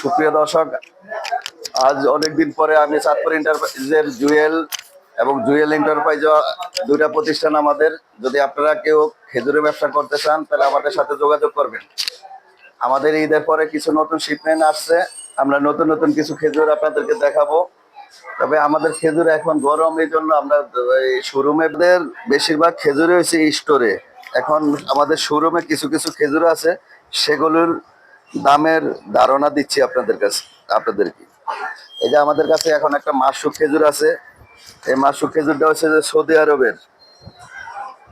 সুপ্রিয় দর্শক, আজ অনেকদিন পরে আমি চাঁদপুর এন্টারপ্রাইজের জুয়েল এবং জুয়েল এন্টারপ্রাইজ দুইটা প্রতিষ্ঠান আমাদের। যদি আপনারা কেউ খেজুরের ব্যবসা করতে চান, তাহলে আমাদের সাথে যোগাযোগ করবেন। আমাদের ঈদের পরে কিছু নতুন শিপমেন্ট আসছে। আমরা নতুন নতুন কিছু খেজুর আপনাদেরকে দেখাবো। তবে আমাদের খেজুর এখন গরম এই জন্য আমরা শোরুমের বেশিরভাগ খেজুরই হয়েছে স্টোরে এখন আমাদের শোরুমে কিছু কিছু খেজুর আছে। সেগুলোর দামের ধারণা দিচ্ছি আপনাদের কাছে আপনাদেরকে। এই যে আমাদের কাছে এখন একটা মাসু খেজুর আছে। এই মাসু খেজুরটা হচ্ছে যে সৌদি আরবের।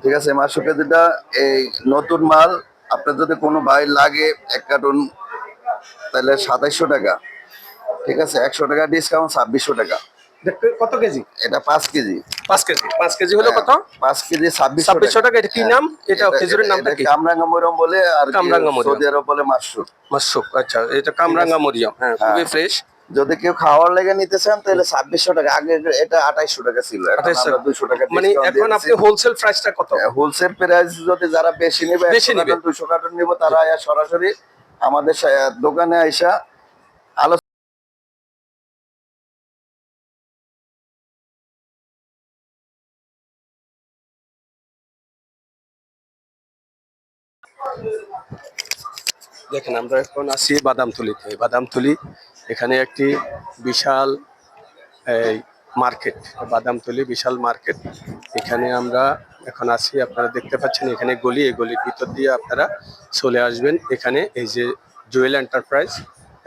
ঠিক আছে মাসু খেজুরটা এই নতুন মাল। আপনার যদি কোনো ভাই লাগে এক কার্টুন, তাহলে সাতাইশশো টাকা। ঠিক আছে, একশো টাকা ডিসকাউন্ট ছাব্বিশশো টাকা। কত কেজি? এটা পাঁচ কেজি। পাঁচ কেজি। পাঁচ কেজি হলো কত? পাঁচ কেজি ছাব্বিশশো ছাব্বিশশো টাকা। এটা কি নাম? এটা খেজুরের নামটা কি? কামরাঙ্গা মরিয়ম বলে আর কামরাঙ্গা মরিয়ম। সৌদি আরব বলে আচ্ছা এটা কামরাঙ্গা মরিয়াম হ্যাঁ খুবই ফ্রেশ যদি কেউ খাওয়ার লেগে নিতে চান তাহলে ছাব্বিশশো টাকা। আগে এটা আঠাইশশো টাকা ছিল। দুশো টাকা মানে এখন আপনি হোলসেল প্রাইসটা কত? হোলসেল প্রাইস যদি যারা বেশি নেবে বেশি নেবে। দুশো কার্টুন নিবে তারা সরাসরি আমাদের দোকানে আইসা দেখেন, আমরা এখন আছি বাদামতুলিতে। বাদামতুলি এখানে একটি বিশাল, এই, মার্কেট। বাদামতুলি বিশাল মার্কেট। এখানে আমরা এখন আছি, আপনারা দেখতে পাচ্ছেন, এখানে গলি। এই গলির ভিতর দিয়ে আপনারা চলে আসবেন। এখানে এই যে জুয়েল এন্টারপ্রাইজ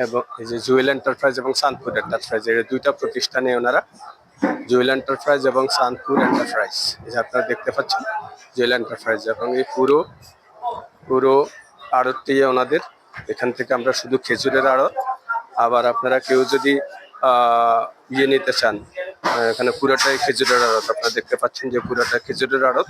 এবং এই যে জুয়েল এন্টারপ্রাইজ এবং সানপুর এন্টারপ্রাইজ, এই দুইটা প্রতিষ্ঠানে ওনারা জুয়েল এন্টারপ্রাইজ এবং সানপুর এন্টারপ্রাইজ। এই যে আপনারা দেখতে পাচ্ছেন, জুয়েল এন্টারপ্রাইজ এবং এই পুরো পুরো আড়তটি ওনাদের এখান থেকে আমরা শুধু খেজুরের আড়ত। আবার আপনারা কেউ যদি ইয়ে নিতে চান, এখানে পুরোটাই খেজুরের আড়ত। আপনারা দেখতে পাচ্ছেন যে পুরোটা খেজুরের আড়ত,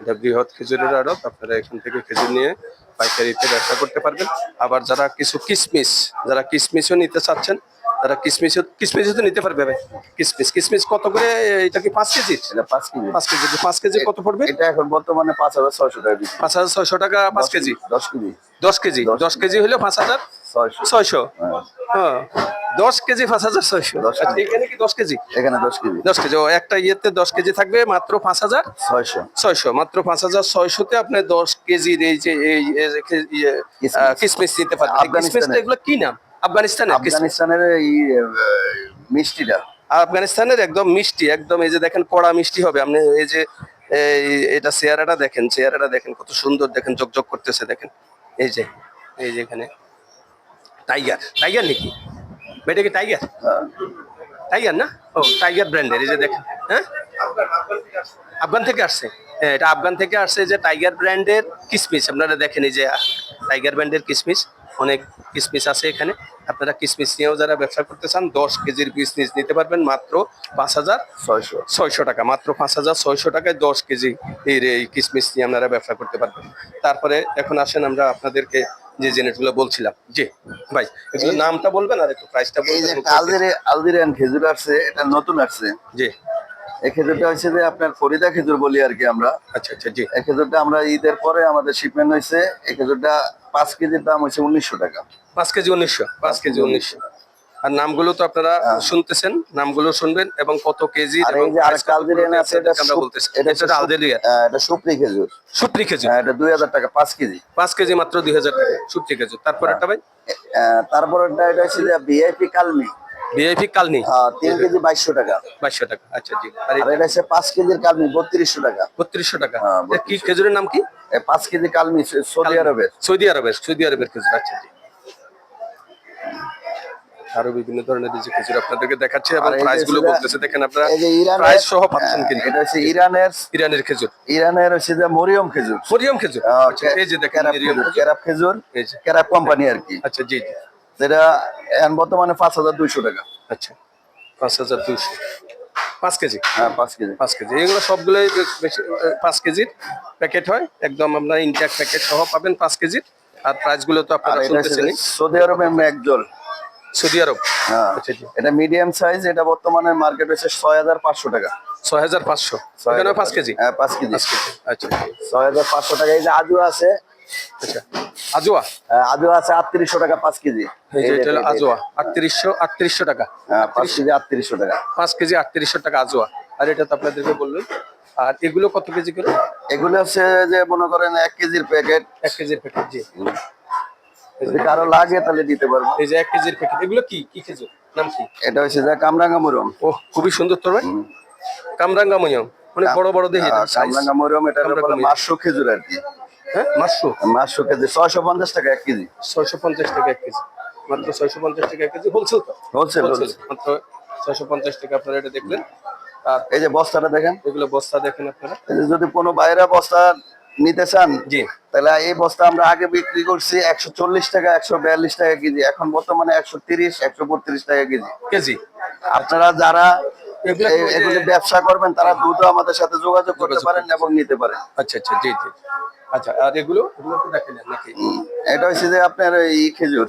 এটা বৃহৎ খেজুরের আড়ত। আপনারা এখান থেকে খেজুর নিয়ে পাইকারিতে ব্যবসা করতে পারবেন। আবার যারা কিছু কিসমিস, যারা কিসমিসও নিতে চাচ্ছেন তারা কিসমিসও কিসমিসও তো নিতে পারবে ভাই। কিসমিস কিসমিস কত করে? এটা কি পাঁচ কেজি? এটা পাঁচ কেজি। পাঁচ কেজি পাঁচ কেজি কত পড়বে? এটা এখন বর্তমানে পাঁচ হাজার ছয়শো টাকা পাঁচ হাজার ছয়শো টাকা পাঁচ কেজি। দশ কেজি। দশ কেজি দশ কেজি হলে পাঁচ হাজার ছয়শো। হ্যাঁ। হ্যাঁ। দশ কেজি পাঁচ হাজার ছয়শো। দশ কেজি। আচ্ছা, এখানে কি দশ কেজি? এখানে দশ কেজি। দশ কেজি। ও একটা ইয়েতে দশ কেজি থাকবে মাত্র পাঁচ হাজার ছয়শো। ছয়শো। মাত্র পাঁচ হাজার ছয়শোতে আপনি দশ কেজির এই যে এই কিসমিস। নিতে পারবেন। আফগানিস্তানের। এগুলো কি নাম? আফগানিস্তানের। আফগানিস্তানের এই মিষ্টিটা। আফগানিস্তানের একদম মিষ্টি একদম এই যে দেখেন কড়া মিষ্টি হবে। আপনি এই যে এটা চেয়ারাটা দেখেন চেয়ারাটা দেখেন কত সুন্দর দেখেন জকজক করতেছে দেখেন। এই যে এই যে এখানে টাইগার। টাইগার নাকি? এটা কি টাইগার। টাইগার না? ও টাইগার ব্র্যান্ডের এই যে দেখেন হ্যাঁ? আফগান থেকে আসছে। হ্যাঁ এটা আফগান থেকে আসছে যে টাইগার ব্র্যান্ডের কিসমিস। আপনারা দেখেন এই যে টাইগার ব্র্যান্ডের কিসমিস। অনেক কিসমিস আছে এখানে। আপনারা কিসমিস নিয়েও যারা ব্যবসা করতে চান দশ কেজির কিসমিস নিতে পারবেন মাত্র পাঁচ হাজার ছয়শো। ছয়শো টাকা মাত্র পাঁচ হাজার ছয়শো টাকায় দশ কেজি এই কিসমিস নিয়ে আপনারা ব্যবসা করতে পারবেন। তারপরে এখন আসেন আমরা আপনাদেরকে যে জিনিসগুলো বলছিলাম। জি ভাই এগুলো নামটা বলবেন আর একটু প্রাইসটা বলবেন। খেজুর আসছে এটা নতুন আসছে। জি। এই খেজুরটা হচ্ছে যে আপনার ফরিদা খেজুর বলি আর কি আমরা। আচ্ছা আচ্ছা জি। এই খেজুরটা আমরা ঈদের পরে আমাদের শিপমেন্ট হয়েছে। এই খেজুরটা পাঁচ কেজির দাম হচ্ছে উনিশশো টাকা। পাঁচ কেজি উনিশশো? পাঁচ কেজি উনিশশো। আর নামগুলো তো আপনারা শুনতেছেন নামগুলো শুনবেন এবং কত কেজি আরেকটা আছে এটা আমরা বলতেছি। এটা এটা আলজেরিয়া আহ, এটা সুপ্রি খেজুর। সুপ্রি খেজুর। হ্যাঁ, এটা দুই হাজার টাকা পাঁচ কেজি। পাঁচ কেজি মাত্র দুই হাজার টাকা। সুপ্রি খেজুর। তারপর একটা ভাই? তারপর এটা হচ্ছে ভিআইপি কালমি। ভিআইপি কালনি? হ্যাঁ, তিন কেজি বাইশশো টাকা। বাইশশো টাকা আচ্ছা জি। আর এটা হচ্ছে পাঁচ কেজির কালমি বত্রিশশো টাকা। বত্রিশশো টাকা। হ্যাঁ, কি খেজুরের নাম কি? এই পাঁচ কেজি কালমি সৌদি আরবের। সৌদি আরবের সৌদি আরবের খেজুর আচ্ছা জি। আরও বিভিন্ন ধরনের যে খেজুর আপনাদেরকে দেখাচ্ছে এবং প্রাইসগুলো বলতেছে দেখেন আপনারা প্রাইস সহ পাচ্ছেন হ্যাঁ, কিন্তু। এটা হচ্ছে ইরানের ইরানের খেজুর। ইরানের হচ্ছে যে মরিয়ম খেজুর। মরিয়ম খেজুর। আচ্ছা, এই যে দেখেন মরিয়ম খেজুর, ক্যারাপ কোম্পানি আর কি। আচ্ছা জি জি। যেটা এখন বর্তমানে পাঁচ হাজার দুইশো টাকা। আচ্ছা পাঁচ হাজার দুইশো। পাঁচ কেজি? হ্যাঁ পাঁচ কেজি। পাঁচ কেজি। এগুলো সবগুলোই বেশি পাঁচ কেজির প্যাকেট হয়। একদম আপনার ইনট্যাক্ট প্যাকেট সহ পাবেন পাঁচ কেজির। আর প্রাইসগুলো তো আপনারা শুনতেছেনই। সৌদি আরবে একজল সৌদি আরব? হ্যাঁ। আচ্ছা এটা মিডিয়াম সাইজ এটা বর্তমানে মার্কেট হচ্ছে ছয় হাজার পাঁচশো টাকা। ছয় হাজার পাঁচশো। পাঁচ কেজি? হ্যাঁ পাঁচ কেজি। আচ্ছা ছয় হাজার পাঁচশো টাকা। এই যে আজু আছে আচ্ছা। আজোয়া? আছে আটত্রিশশো টাকা পাঁচ কেজি। আজোয়া। আটত্রিশশো আটত্রিশশো টাকা। হ্যাঁ, পাঁচ কেজি আটত্রিশশো টাকা। পাঁচ কেজি আটত্রিশশো টাকা আজোয়া। আর এটা তো আপনাদেরকে বললেন আর এগুলো কত কেজি করে? এগুলো হচ্ছে যে মনে করেন এক কেজির প্যাকেট এক কেজির প্যাকেট জি। যদি কারও লাগে তাহলে দিতে পারব। এই যে এক কেজির প্যাকেট এগুলো কি? কি খেজুর নাম কি? এটা হচ্ছে যে কামরাঙ্গা মুরম। ও খুবই সুন্দর তো ভাই। কামরাঙ্গা মনিয়ম অনেক বড় বড় দেখি আহ, কামরাঙ্গা মুরম এটা মুরম। মাসশো খেজুর আর কি। হ্যাঁ? কেজি ছয়শো পঞ্চাশ টাকা এক কেজি। ছয়শো পঞ্চাশ টাকা এক কেজি। মাত্র ছয়শো পঞ্চাশ টাকা এক কেজি হোলসেল হোলসেল মাত্র ছয়শো পঞ্চাশ টাকা আপনারা এটা দেখলেন। আর এই যে বস্তাটা দেখেন। এগুলো বস্তা দেখেন আপনারা। যদি কোনো বাইরে বস্তা নিতে চান জি। তাহলে এই বস্তা আমরা আগে বিক্রি করছি একশো চল্লিশ টাকা একশো বিয়াল্লিশ টাকা কেজি। এখন বর্তমানে একশো তিরিশ একশো বত্রিশ টাকা কেজি। কেজি। আপনারা যারা এগুলি ব্যবসা করবেন তারা দ্রুত আমাদের সাথে যোগাযোগ করতে পারেন এবং নিতে পারেন। আচ্ছা আচ্ছা জি জি। আচ্ছা আর এগুলো? এগুলো তো দেখেন নাকি? এটা হচ্ছে যে আপনার এই খেজুর।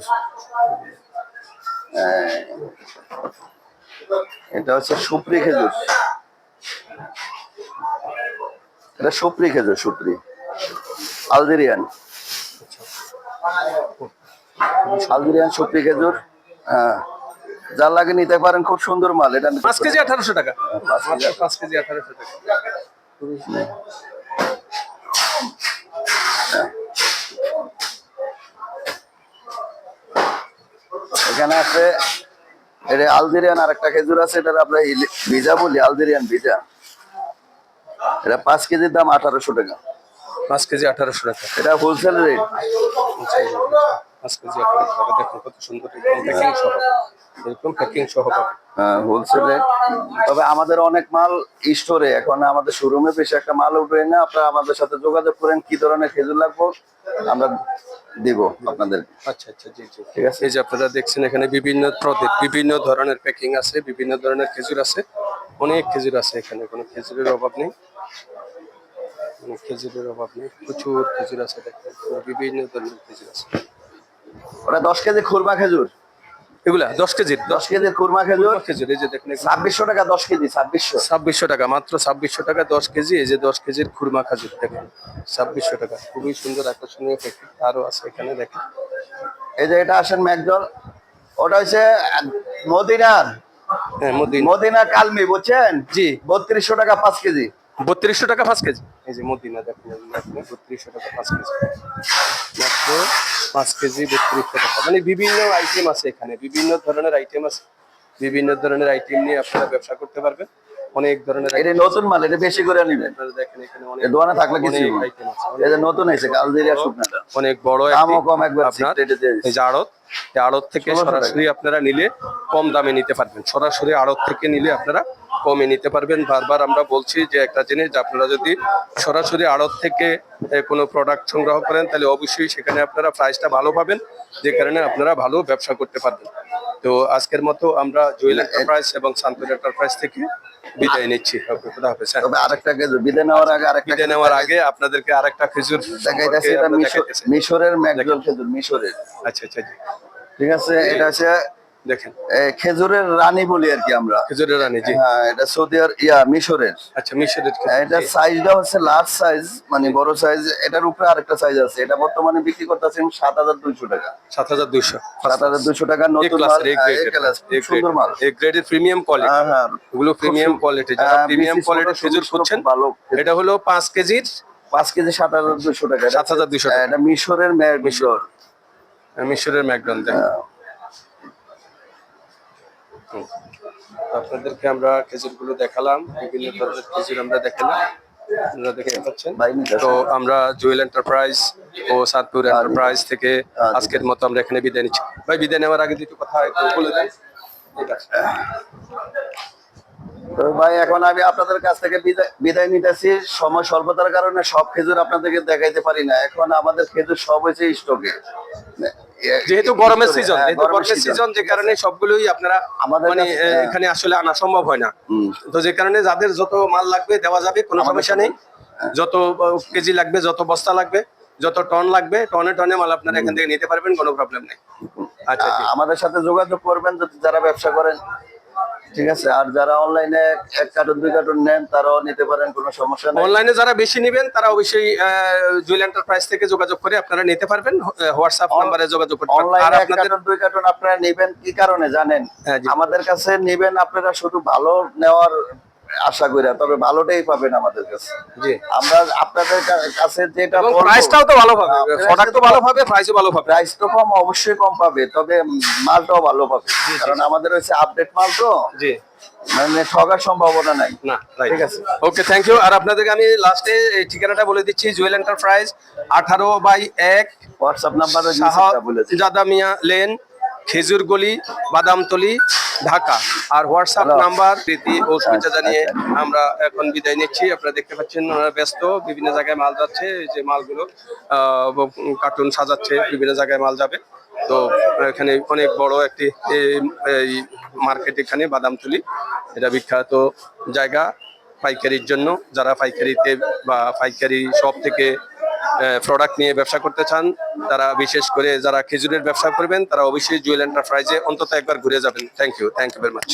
এটা হচ্ছে সুপ্রি খেজুর। এটা সুপ্রি খেজুর সুপ্রি। আলজেরিয়ান। আলজেরিয়ান সুপ্রি খেজুর হ্যাঁ। যার লাগে নিতে পারেন খুব সুন্দর মাল। এটা পাঁচ কেজি আঠারোশো টাকা। পাঁচ কেজি মাত্র পাঁচ কেজি আঠারোশো টাকা। এখানে আছে এটা আলজেরিয়ান আর একটা খেজুর আছে এটা আমরা ভিজা বলি আলজেরিয়ান ভিজা। এটা পাঁচ কেজির দাম আঠারোশো টাকা। পাঁচ কেজি আঠারোশো টাকা। এটা হোলসেল রেট পাঁচ কেজি আঠারোশো টাকা দেখুন কত সুন্দর এরকম প্যাকিং সহ। এরকম প্যাকিং সহ পাবেন হোলসেল রেট তবে আমাদের অনেক মাল স্টোরে এখন আমাদের শোরুমে বেশি একটা মাল উঠবে না। আপনারা আমাদের সাথে যোগাযোগ করেন কি ধরনের খেজুর লাগবো আমরা দিব আপনাদের। আচ্ছা আচ্ছা জি জি। ঠিক আছে। এই যে আপনারা দেখছেন এখানে বিভিন্ন প্রদীপ বিভিন্ন ধরনের প্যাকিং আছে বিভিন্ন ধরনের খেজুর আছে। অনেক খেজুর আছে এখানে কোনো খেজুরের অভাব নেই। খেজুরের অভাব নেই প্রচুর খেজুর আছে দেখেন বিভিন্ন ধরনের খেজুর আছে। ওটা দশ কেজি খুরমা খেজুর। এগুলা দশ কেজির দশ দশ কেজি খুরমা খেজুর। খেজুর এই যে দেখেন ছাব্বিশশো টাকা দশ কেজি ছাব্বিশশো। ছাব্বিশশো টাকা মাত্র ছাব্বিশশো টাকা দশ কেজি এই যে দশ কেজির খুরমা খাজুর দেখেন। ছাব্বিশশো টাকা খুবই সুন্দর আকর্ষণীয় প্যাকেট আরও আছে এখানে দেখেন। এই যে এটা আসেন ম্যাকডল ওটা হচ্ছে মদিনার। হ্যাঁ মদিনা। মদিনা কালমি বুঝছেন? জি। বত্রিশশো টাকা পাঁচ কেজি। বত্রিশশো টাকা পাঁচ কেজি। এই যে মদিনা দেখেন বত্রিশশো টাকা পাঁচ কেজি। মাত্র পাঁচ কেজি বত্রিশশো টাকা। মানে বিভিন্ন আইটেম আছে এখানে বিভিন্ন ধরনের আইটেম আছে। বিভিন্ন ধরনের আইটেম নিয়ে আপনারা ব্যবসা করতে পারবেন। অনেক ধরনের এটা নতুন মাল এটা বেশি করে নিবেন। আপনারা দেখেন এখানে অনেক দোকানে থাকলে কিছু আইটেম আছে। এটা নতুন শুকনাটা। অনেক বড় দামও কম একবার আপনার এই যে আড়ত আড়ত থেকে সরাসরি আপনারা নিলে কম দামে নিতে পারবেন। সরাসরি আড়ত থেকে নিলে আপনারা কমে নিতে পারবেন। বারবার আমরা বলছি যে একটা জিনিস যে আপনারা যদি সরাসরি আড়ত থেকে কোনো প্রোডাক্ট সংগ্রহ করেন তাহলে অবশ্যই সেখানে আপনারা প্রাইসটা ভালো পাবেন যে কারণে আপনারা ভালো ব্যবসা করতে পারবেন। তো আজকের মতো আমরা জুয়েল এন্টারপ্রাইজ এবং শান্তন এন্টারপ্রাইজ থেকে বিদায় নিচ্ছি। হ্যাঁ। তবে আরেকটা খেজুর নেওয়ার আগে আরেকটা বিদায় নেওয়ার আগে আপনাদেরকে আরেকটা খেজুর দেখাইতেছি এটা মিশর- মিশরের খেজুর মিশরের। আচ্ছা আচ্ছা। ঠিক আছে? এটা হচ্ছে দেখেন। খেজুরের রানী বলি আর কি আমরা। খেজুরের রানী জি। হ্যাঁ এটা সৌদি আর ইয়া মিশরের। আচ্ছা মিশরের এটা সাইজটা হচ্ছে লার্জ সাইজ মানে বড় সাইজ এটার উপরে আরেকটা সাইজ আছে। এটা বর্তমানে বিক্রি করতেছে সাত হাজার দুইশো টাকা। সাত হাজার দুইশো। সাত হাজার দুইশো টাকা নতুন হ্যাঁ, সুন্দর মাল গ্রেড এ গ্রেডের প্রিমিয়াম কোয়ালিটি হ্যাঁ হ্যাঁ ওগুলো প্রিমিয়াম কোয়ালিটি যারা হ্যাঁ, প্রিমিয়াম BCC কোয়ালিটির খেজুর খুঁজছেন ভালো। এটা হলো পাঁচ কেজির পাঁচ কেজি সাত হাজার দুইশো টাকা। এটা- 7,200 টাকা। হ্যাঁ, এটা মিশরের মিশর মিশরের ম্যাকডন দেন আপনাদেরকে আমরা খেজুরগুলো দেখালাম, বিভিন্ন ধরনের খেজুর আমরা দেখালাম। পাচ্ছেন। তো আমরা জুয়েল এন্টারপ্রাইজ ও সাতপুর এন্টারপ্রাইজ থেকে আজকের মতো আমরা এখানে বিদায় নিচ্ছি। ভাই, বিদায় নেওয়ার আগে দুটো কথা বলে দেন। ঠিক আছে। তো ভাই এখন আমি আপনাদের কাছ থেকে বিদায় নিতেছি। সময় স্বল্পতার কারণে সব খেজুর আপনাদেরকে দেখাইতে পারি না। এখন আমাদের খেজুর সব হয়েছে স্টকে। যেহেতু গরমের সিজন হ্যাঁ, গরমের সিজন যে কারণে সবগুলোই আপনারা আমাদের মানে হ্যাঁ। এখানে আসলে আনা সম্ভব হয় না। তো যে কারণে যাদের যত মাল লাগবে দেওয়া যাবে কোনো সমস্যা নেই। যত কেজি লাগবে যত বস্তা লাগবে যত টন লাগবে টনে টনে মাল আপনারা এখান থেকে নিতে পারবেন কোনো প্রবলেম নেই। আচ্ছা আমাদের সাথে যোগাযোগ করবেন যদি যারা ব্যবসা করেন। ঠিক আছে? আর যারা অনলাইনে এক কার্টন দুই কার্টন নেন তারাও নিতে পারেন কোনো সমস্যা নেই। অনলাইনে যারা বেশি নেবেন তারা অবশ্যই জুয়েল এন্টারপ্রাইজ থেকে যোগাযোগ করে আপনারা নিতে পারবেন হোয়াটসঅ্যাপ নাম্বারে যোগাযোগ করতে পারবেন। আর আপনাদের দুই কার্টন আপনারা নেবেন কি কারণে জানেন? হ্যাঁ, আমাদের কাছে নেবেন আপনারা শুধু ভালো নেওয়ার আশা করি তবে ভালোটাই পাবেন আমাদের কাছে। জি। আমরা আপনাদের কাছে যেটা প্রাইসটাও তো ভালো পাবে। প্রোডাক্টও তো ভালো পাবে প্রাইসও ভালো পাবে। প্রাইস তো কম অবশ্যই কম পাবে তবে মালটাও ভালো পাবে। কারণ আমাদের হচ্ছে আপডেট মাল তো। জি। মানে ঠগার সম্ভাবনা নাই। না ঠিক আছে। ওকে থ্যাংক ইউ আর আপনাদেরকে আমি লাস্টে এই ঠিকানাটা বলে দিচ্ছি জুয়েল এন্টারপ্রাইজ আঠারো বাই এক হোয়াটসঅ্যাপ নাম্বারে মিয়া লেন খেজুর গলি বাদামতলি ঢাকা। আর হোয়াটসঅ্যাপ নাম্বার প্রীতি ও শুভেচ্ছা জানিয়ে। আমরা এখন বিদায় নিচ্ছি। আপনারা দেখতে পাচ্ছেন ওনারা ব্যস্ত বিভিন্ন জায়গায় মাল যাচ্ছে এই যে মালগুলো কার্টুন সাজাচ্ছে বিভিন্ন জায়গায় মাল যাবে। তো এখানে অনেক বড় একটি এই- এই মার্কেট এখানে বাদামতলি এটা বিখ্যাত জায়গা পাইকারির জন্য। যারা পাইকারিতে বা পাইকারি শপ থেকে প্রোডাক্ট নিয়ে ব্যবসা করতে চান, তারা বিশেষ করে যারা খেজুরের ব্যবসা করবেন, তারা অবশ্যই জুয়েল এন্টারপ্রাইজে অন্তত একবার ঘুরে যাবেন। Thank you thank you very much